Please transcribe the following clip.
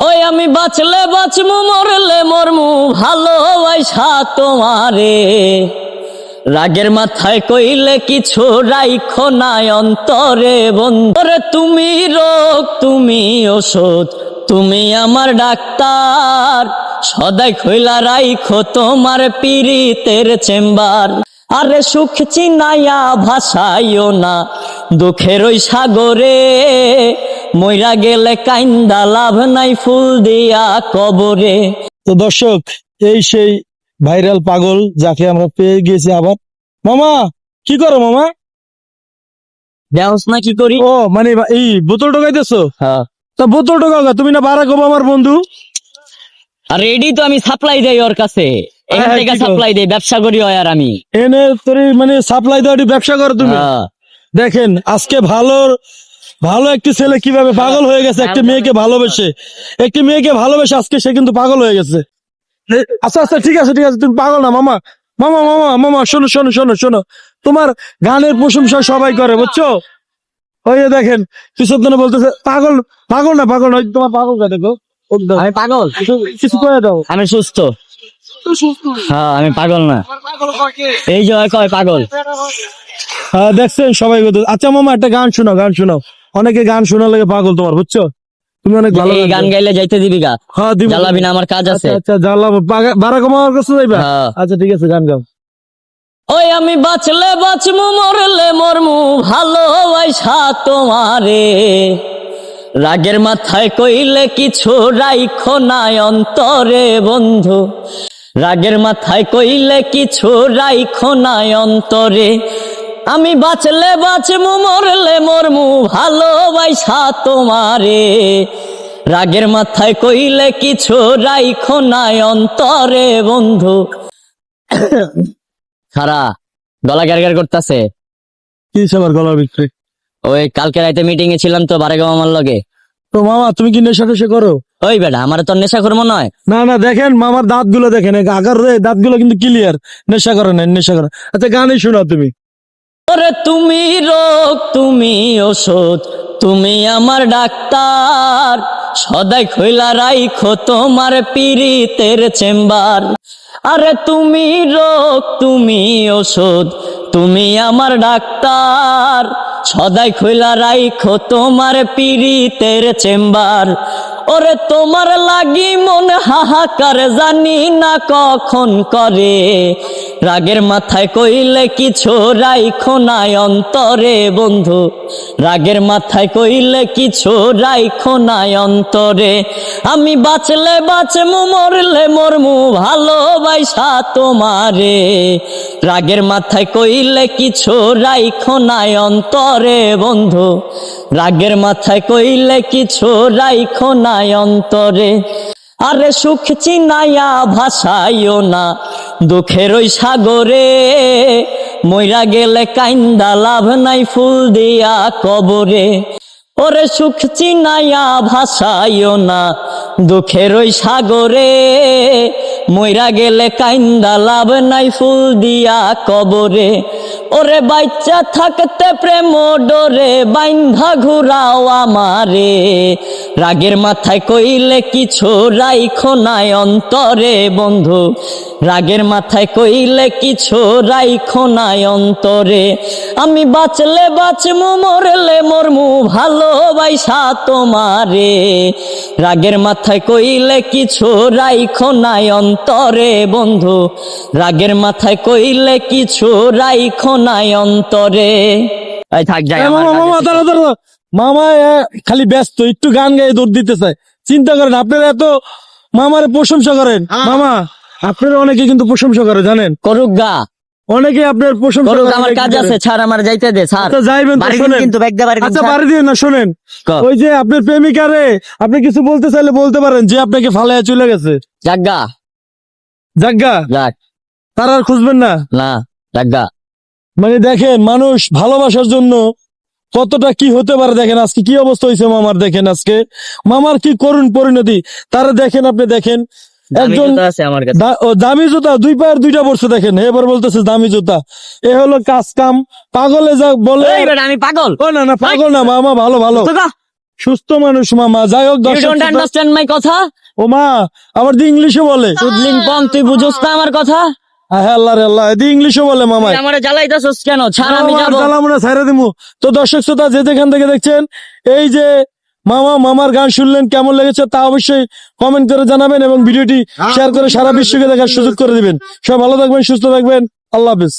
ওই আমি বাঁচলে বাঁচমু, মরলে মরমু, ভালোবাসা তোমারে। রাগের মাথায় কইলে কিছু রাইখো নাই অন্তরে, বন্ধরে, তুমি রোগ, তুমি ওষুধ, তুমি আমার ডাক্তার। সদাই খইলা রাইখো তোমার পীড়িতের চেম্বার। আরে সুখ চিনাইয়া ভাসাইও না, দুঃখের ওই সাগরে। মইরা গেলে কাইন্দা লাভ নাই ফুল দিয়া কবরে। তো দর্শক এই সেই ভাইরাল পাগল যাকে আমরা পেয়ে গিয়েছি আবার। মামা কি করো মামা? দেওস না কি করি? ও মানে এই বোতল টোকাইতেছো হ্যাঁ। তা বোতল টোকাও তুমি না বারাক ওবামার বন্ধু? আর এডি তো আমি সাপ্লাই দেই ওর কাছে। এখান হ্যাঁ, থেকে কি? সাপ্লাই দেই ব্যবসা করি হয় আর আমি। এনে তোর মানে সাপ্লাই দেওয়াটি ব্যবসা করো তুমি। হ্যাঁ। দেখেন আজকে ভালো ভালো একটি ছেলে কীভাবে পাগল হয়ে গেছে একটি মেয়েকে ভালোবেসে একটি মেয়েকে ভালোবেসে আজকে সে কিন্তু পাগল হয়ে গেছে। আচ্ছা আচ্ছা ঠিক আছে ঠিক আছে তুমি পাগল না মামা। মামা মামা মামা শোনো শোনো শোনো শোনো। তোমার গানের প্রশংসা সবাই করে বুঝছ? ওই যে দেখেন কিশোর দিনে বলতেছে পাগল পাগল না পাগল না তোমার পাগল কে দেখো। আমি পাগল? কিছু কিছু করে দাও। আমি সুস্থ। হ্যাঁ আমি পাগল না। এই যে কয় পাগল? হ্যাঁ দেখছেন সবাই আচ্ছা মামা একটা গান শোনাও গান শোনাও। অনেকে গান শোনার লাগে পাগল তোমার বুঝছ? তুমি অনেক ভালো এই গান গাইলে যাইতে দিবি গা। হ্যাঁ দিব। জ্বালাবি না আমার কাজ আছে। আচ্ছা আচ্ছা জ্বালাবো বারাক আমার কাছে যাইবা? হ্যাঁ। আচ্ছা ঠিক আছে গান গাও। ওই আমি বাঁচলে বাঁচমু মরলে মরমু ভালোবাসা তোমারে। রাগের মাথায় কইলে কিছু রাইখো নাই অন্তরে বন্ধু। রাগের মাথায় কইলে কিছু রাইখো নাই অন্তরে। আমি বাঁচলে বাঁচমু মরলে মরমু ভালোবাসা তোমারে। রাগের মাথায় কইলে কিছু রাইখো নাই অন্তরে বন্ধু। সারা গলা গ্যার করতেছে। কি সবার গলার ভিতরে? ওই কালকে রাতে মিটিং এ ছিলাম তো বারেগাঁও আমার লগে। তো মামা তুমি কি নেশা টেশা করো? ওই বেটা আমার তো নেশা করব নয়। না না দেখেন মামার দাঁতগুলো দেখেন আগার রে দাঁতগুলো কিন্তু ক্লিয়ার নেশা করে না নেশা করে। আচ্ছা গানই শোনাও তুমি। ওরে তুমি রোগ, তুমি ওষুধ, তুমি আমার ডাক্তার। সদাই খইলা রাইখো তোমার পীড়িতের চেম্বার। আরে তুমি রোগ, তুমি ওষুধ, তুমি আমার ডাক্তার। সদাই খইলা রাইখো তোমার পীড়িতের চেম্বার। ওরে তোমার লাগি মন হাহাকার জানি না কখন করে। রাগের মাথায় কইলে কিছু রাইখো নাই অন্তরে বন্ধু। রাগের মাথায় কইলে কিছু রাইখো নাই অন্তরে। আমি বাঁচলে বাঁচমু, মরলে মরমু, ভালোবাসা তোমারে। রাগের মাথায় কইলে কিছু রাইখো নাই অন্তরে বন্ধু। রাগের মাথায় কইলে কিছু রাইখো নাই অন্তরে। আরে সুখ চিনাইয়া ভাসাইও না দুঃখের ওই সাগরে। মইরা গেলে কাইন্দা লাভ নাই ফুল দিয়া কবরে। ওরে সুখ চিনাইয়া ভাসাইও না দুঃখের ওই সাগরে। মইরা গেলে কাইন্দা লাভ নাই ফুল দিয়া কবরে। ওরে বাচ্চা থাকতে প্রেম ডোরে, বাইন্ধা ঘুরাও আমারে। রাগের মাথায় কইলে কিছু রাইখো নাই অন্তরে, বন্ধু। রাগের মাথায় কইলে কিছু রাইখো নাই অন্তরে। আমি বাঁচলে বাঁচমু মরলে মরমু ভালোবাসা তোমারে। রাগের মাথায় কইলে কিছু রাইখো নাই অন্তরে বন্ধু। রাগের মাথায় কইলে কিছু রাইখো নাই অন্তরে। থাক যাই মামা খালি ব্যস্ত একটু গান গায়ে দৌড় দিতে চায় চিন্তা করেন আপনারা এত মামার প্রশংসা করেন। মামা আপনারা অনেকে কিন্তু প্রশংসা করে জানেন? করুক গা। অনেকে আপনার প্রশংসা করুক আমার কাজ আছে ছাড় আমার যাইতে দে ছাড়। আচ্ছা যাইবেন তো বাড়ি শোনেন। কিন্তু ব্যাগ আচ্ছা। বাড়ি দিয়ে না শোনেন। ওই যে আপনার প্রেমিকারে আপনি কিছু বলতে চাইলে বলতে পারেন যে আপনাকে ফালাইয়া চলে গেছে। জাগা জাগা যাক তার আর খুঁজবেন না। না জাগা মানে দেখেন মানুষ ভালোবাসার জন্য কতটা কি হতে পারে দেখেন আজকে কি অবস্থা হয়েছে মামার দেখেন আজকে। মামার কি করুণ পরিণতি। তারা দেখেন আপনি দেখেন একজন দামি জুতা দুই পায়ের দুইটা পড়ছে দেখেন এবার বলতেছে দামি জুতা। এ হলো কাজ কাম পাগলে যা বলে আমি পাগল। ও না না পাগল না মামা ভালো ভালো। সুস্থ মানুষ মামা যাই হোক আন্ডারস্ট্যান্ড মাই কথা? ও মা আমার দি ইংলিশে বলে। তুই বুঝোস না আমার কথা? আল্লাহ রে আল্লাহ দি ইংলিশে বলে মামাই আমার জ্বালাইতেছস কেন? ছাড় আমি যাব। আমরা ছাইরা দিমু। তো দর্শক শ্রোতা যে যেখান থেকে দেখছেন এই যে মামা মামার গান শুনলেন কেমন লেগেছে তা অবশ্যই কমেন্ট করে জানাবেন এবং ভিডিওটি শেয়ার করে সারা বিশ্বকে দেখার সুযোগ করে দিবেন। সব ভালো থাকবেন সুস্থ থাকবেন। আল্লাহ হাফিজ।